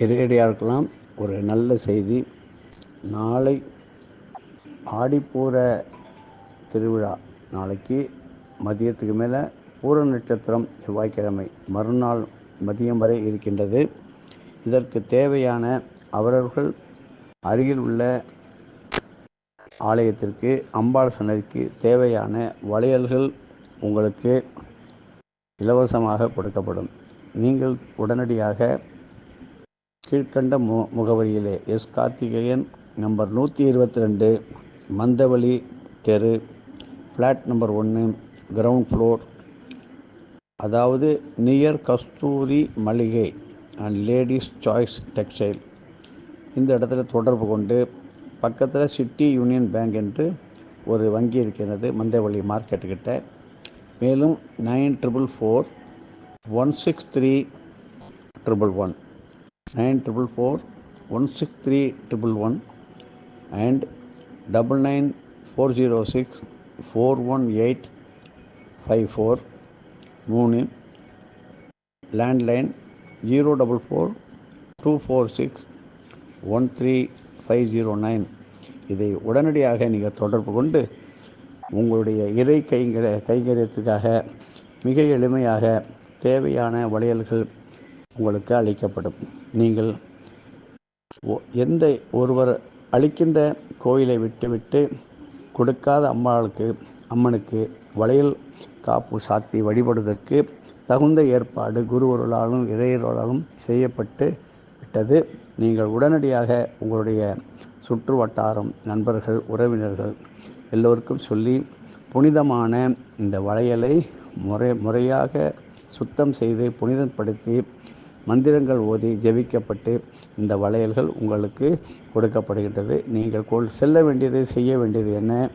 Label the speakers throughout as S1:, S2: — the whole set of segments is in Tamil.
S1: இறையடியாருக்கெல்லாம் ஒரு நல்ல செய்தி. நாளை ஆடிப்பூர திருவிழா நாளைக்கு. மதியத்துக்கு மேலே பூர நட்சத்திரம் செவ்வாய்க்கிழமை மறுநாள் மதியம் வரை இருக்கின்றது. இதற்கு தேவையான அவரவர்கள் அருகில் உள்ள ஆலயத்திற்கு அம்பாள் சன்னதிக்கு தேவையான வளையல்கள் உங்களுக்கு இலவசமாக கொடுக்கப்படும். நீங்கள் உடனடியாக கீழ்கண்ட மு முகவரியிலே. எஸ். கார்த்திகேயன் நம்பர் நூற்றி இருபத்தி ரெண்டு மந்தவழி தெரு ஃப்ளாட் நம்பர் ஒன்று கிரவுண்ட் ஃப்ளோர் அதாவது நியர் கஸ்தூரி மளிகை அண்ட் லேடிஸ் சாய்ஸ் டெக்ஸ்டைல் இந்த இடத்துல தொடர்பு கொண்டு பக்கத்தில் சிட்டி யூனியன் பேங்க் என்று ஒரு வங்கி இருக்கிறது மந்தவழி மார்க்கெட்டுக்கிட்ட மேலும் nine triple four one six three triple one nine triple four one six three triple one and double nine four zero six four one eight five four மூணு. Landline zero double four two four six one three five zero nine இதை உடனடியாக நீங்கள் தொடர்பு கொண்டு உங்களுடைய இறை கைங்கர கைங்கரியத்துக்காக மிக எளிமையாக தேவையான வளையல்கள் உங்களுக்கு அளிக்கப்படும். நீங்கள் ஒ- எந்த ஒருவர் அளிக்கின்ற கோயிலை விட்டுவிட்டு கொடுக்காத அம்மாளுக்கு அம்மனுக்கு வளையல் காப்பு சாத்தி வழிபடுவதற்கு தகுந்த ஏற்பாடு குருவருளாலும் இறையருளாலும் செய்யப்பட்டு விட்டது. நீங்கள் உடனடியாக உங்களுடைய சுற்று வட்டாரம் நண்பர்கள் உறவினர்கள் எல்லோருக்கும் சொல்லி புனிதமான இந்த வளையலை முறை முறையாக சுத்தம் செய்து புனிதப்படுத்தி மந்திரங்கள் ஓதி ஜெபிக்கப்பட்டு இந்த வளையல்கள் உங்களுக்கு கொடுக்கப்படுகின்றது. நீங்கள் கொள் செல்ல வேண்டியது செய்ய வேண்டியது என்ன?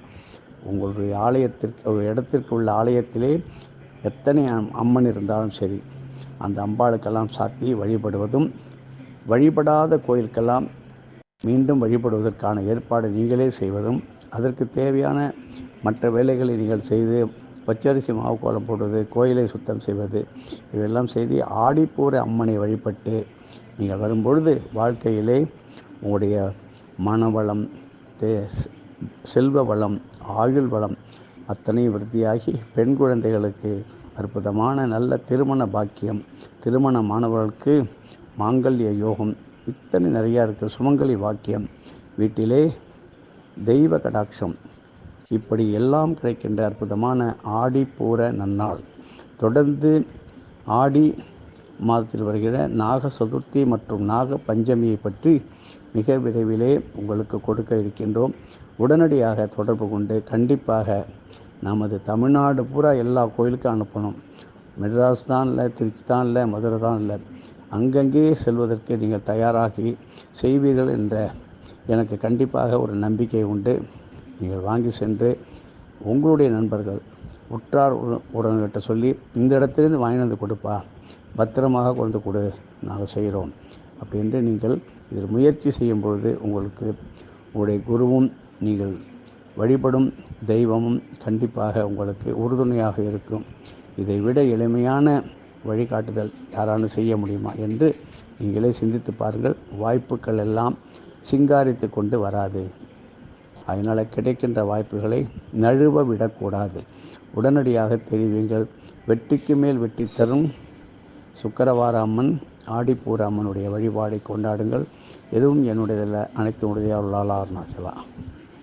S1: உங்களுடைய ஆலயத்திற்கு ஒரு இடத்திற்கு உள்ள ஆலயத்திலே எத்தனை அம்- அம்மன் இருந்தாலும் சரி அந்த அம்பாளுக்கெல்லாம் சாத்தி வழிபடுவதும் வழிபடாத கோயிலுக்கெல்லாம் மீண்டும் வழிபடுவதற்கான ஏற்பாடு நீங்களே செய்வதும் அதற்கு தேவையான மற்ற வேலைகளை நீங்கள் செய்து பச்சரிசி மாவு கோலம் போடுவது கோயிலை சுத்தம் செய்வது இவையெல்லாம் செய்து ஆடிப்பூர அம்மனை வழிபட்டு நீங்கள் வரும்பொழுது வாழ்க்கையிலே உங்களுடைய மனவளம் தே- செல்வ வளம் ஆயுள் வளம் அத்தனை விருத்தியாகி பெண் குழந்தைகளுக்கு அற்புதமான நல்ல திருமண பாக்கியம் திருமண மாணவர்களுக்கு மாங்கல்ய யோகம் இத்தனை நிறையா இருக்குது சுமங்கலி வாக்கியம் வீட்டிலே தெய்வ கடாட்சம் இப்படி எல்லாம் கிடைக்கின்ற அற்புதமான ஆடி பூர நன்னாள். தொடர்ந்து ஆடி மாதத்தில் வருகிற நாக சதுர்த்தி மற்றும் நாக பஞ்சமியை பற்றி மிக விரைவிலே உங்களுக்கு கொடுக்க இருக்கின்றோம். உடனடியாக தொடர்பு கொண்டு கண்டிப்பாக நமது தமிழ்நாடு பூரா எல்லா கோயிலுக்கும் அனுப்பணும். மெட்ராஸ் தான் இல்லை திருச்சி தான் இல்லை மதுரை தான் இல்லை. அங்கங்கே செல்வதற்கு நீங்கள் தயாராகி செய்வீர்கள் என்ற எனக்கு கண்டிப்பாக ஒரு நம்பிக்கை உண்டு. நீங்கள் வாங்கி சென்று உங்களுடைய நண்பர்கள் உற்றார் உடன்கிட்ட சொல்லி இந்த இடத்துலேருந்து வாங்கி வந்து கொடுப்பா. பத்திரமாக கொண்டு கொடு. நாங்கள் செய்கிறோம். அப்படின்ட்டு நீங்கள் இதில் முயற்சி செய்யும் பொழுது உங்களுக்கு உங்களுடைய குருவும் நீங்கள் வழிபடும் தெய்வமும் கண்டிப்பாக உங்களுக்கு உறுதுணையாக இருக்கும். இதை விட எளிமையான வழிகாட்டுதல் யாராலும் செய்ய முடியுமா என்று நீங்களே சிந்தித்து பாருங்கள். வாய்ப்புகள் எல்லாம் சிங்காரித்து கொண்டு வராது. அதனால் கிடைக்கின்ற வாய்ப்புகளை நழுவ விடக்கூடாது. உடனடியாக தெரிவிங்கள் வெற்றிக்கு மேல் வெற்றி தரும். சுக்கரவார அம்மன் ஆடிப்பூர அம்மனுடைய வழிபாடை கொண்டாடுங்கள். எதுவும் என்னுடையதில்லை. அனைத்து உடையவர்களால் அருணாச்சலா